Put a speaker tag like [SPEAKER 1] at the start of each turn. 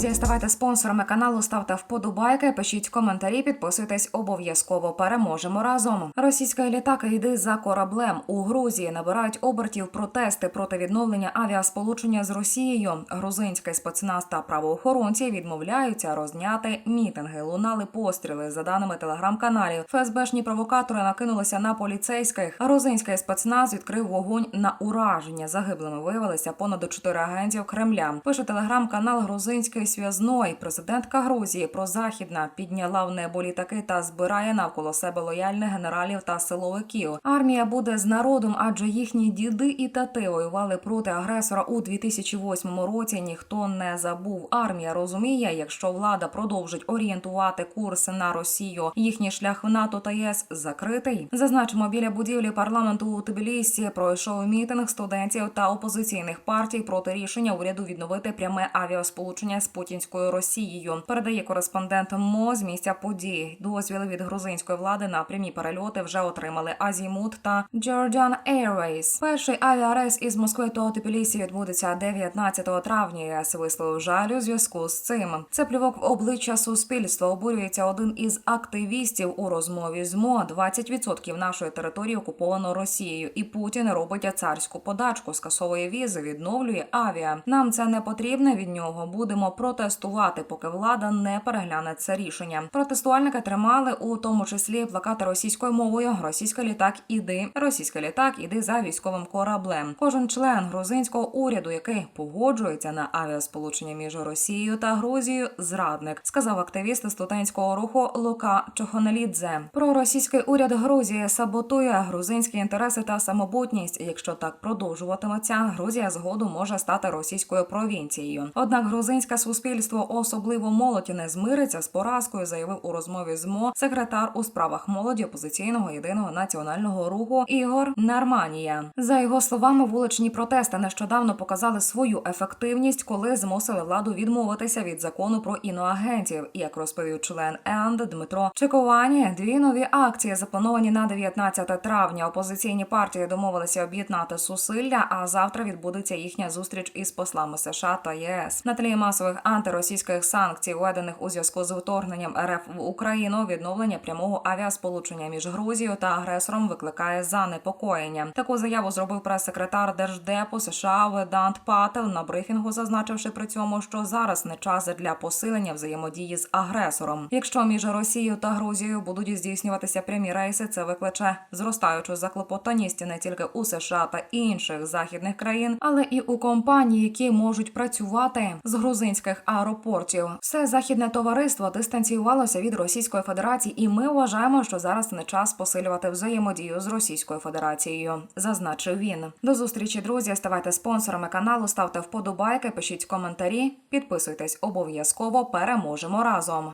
[SPEAKER 1] Друзі, ставайте спонсорами каналу, ставте вподобайки, пишіть коментарі, підписуйтесь обов'язково. Переможемо разом. Російська літака йде за кораблем у Грузії. Набирають обертів протести проти відновлення авіасполучення з Росією. Грузинський спецназ та правоохоронці відмовляються розняти мітинги. Лунали постріли. За даними телеграм-каналів, ФСБшні провокатори накинулися на поліцейських. Грузинський спецназ відкрив вогонь на ураження. Загиблими виявилися понад чотири агентів Кремля. Пише телеграм-канал Грузинський зв'язной. Президентка Грузії прозахідна підняла в небо літаки та збирає навколо себе лояльних генералів та силовиків. Армія буде з народом, адже їхні діди і тати воювали проти агресора у 2008 році. Ніхто не забув. Армія розуміє, якщо влада продовжить орієнтувати курси на Росію, їхній шлях в НАТО та ЄС закритий. Зазначимо, біля будівлі парламенту у Тбілісі пройшов мітинг студентів та опозиційних партій проти рішення уряду відновити пряме авіасполучення з путінською Росією. Передає кореспондент МО з місця подій. Дозвіли від грузинської влади на прямі перельоти вже отримали Азімут та Jordan Airways. Перший авіарейс із Москви до Тбілісі відбудеться 19 травня. ЄС висловив жаль у зв'язку з цим. Це плювок в обличчя суспільства. Обурюється один із активістів у розмові з МО. 20% нашої території окуповано Росією, і Путін робить царську подачку, скасовує візи, відновлює авіа. Нам це не потрібне від нього. Будемо протестувати, поки влада не перегляне це рішення. Протестувальники тримали у тому числі плакати російською мовою. Російський літак іди, російський літак іди за військовим кораблем. Кожен член грузинського уряду, який погоджується на авіасполучення між Росією та Грузією, зрадник, сказав активіст студентського руху Лука Чохонелідзе. Про російський уряд Грузії саботує грузинські інтереси та самобутність. Якщо так продовжуватиметься, Грузія згодом може стати російською провінцією. Однак грузинське суспільство, особливо молодь, не змириться з поразкою, заявив у розмові з МО секретар у справах молоді опозиційного єдиного національного руху Ігор Нарманія. За його словами, вуличні протести нещодавно показали свою ефективність, коли змусили владу відмовитися від закону про іноагентів. Як розповів член ЕНД Дмитро Чековані, дві нові акції заплановані на 19 травня. Опозиційні партії домовилися об'єднати зусилля. А завтра відбудеться їхня зустріч із послами США та ЄС на тлі масових антиросійських санкцій, введених у зв'язку з вторгненням РФ в Україну. Відновлення прямого авіасполучення між Грузією та агресором викликає занепокоєння. Таку заяву зробив прес-секретар Держдепу США Ведант Пател на брифінгу, зазначивши при цьому, що зараз не час для посилення взаємодії з агресором. Якщо між Росією та Грузією будуть здійснюватися прямі рейси, це викличе зростаючу заклопотаність не тільки у США та інших західних країн, але і у компаній, які можуть працювати з грузинських аеропортів. Все західне товариство дистанціювалося від Російської Федерації, і ми вважаємо, що зараз не час посилювати взаємодію з Російською Федерацією, зазначив він. До зустрічі, друзі. Ставайте спонсорами каналу, ставте вподобайки, пишіть коментарі, підписуйтесь обов'язково. Переможемо разом.